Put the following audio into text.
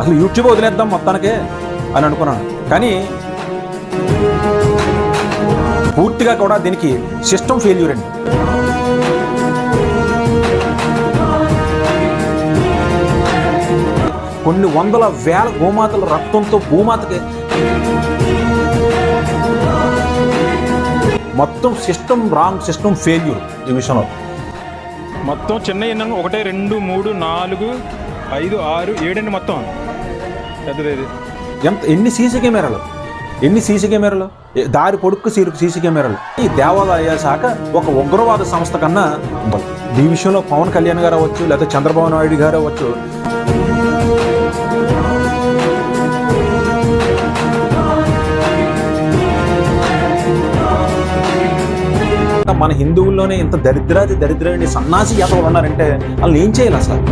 అసలు యూట్యూబ్ వదిలేద్దాం మొత్తానికి అని అనుకున్నాను. కానీ పూర్తిగా కూడా దీనికి సిస్టమ్ ఫెయిల్యూర్ అండి. కొన్ని వందల వేల గోమాతల రక్తంతో భూమాతకి మొత్తం సిస్టమ్ రాంగ్ సిస్టమ్ ఫెయిల్యూర్ ఈ విషయంలో. మొత్తం చిన్న ఒకటి రెండు మూడు నాలుగు ఐదు ఆరు ఏడండి మొత్తం. పెద్దది ఎంత ఎన్ని సీసీ కెమెరాలు? ఎన్ని సీసీ కెమెరాలు? దారి పొడుక్కు సీరుకు సీసీ కెమెరాలు. ఈ దేవాలయ శాఖ ఒక ఉగ్రవాద సంస్థ కన్నా ఈ విషయంలో పవన్ కళ్యాణ్ గారు అవ్వచ్చు లేకపోతే చంద్రబాబు నాయుడు గారు అవ్వచ్చు. మన హిందువుల్లోనే ఇంత దరిద్రాది దరిద్రుడి సన్నాసి యాదవులు ఉన్నారంటే వాళ్ళు ఏం చేయాలి అసలు?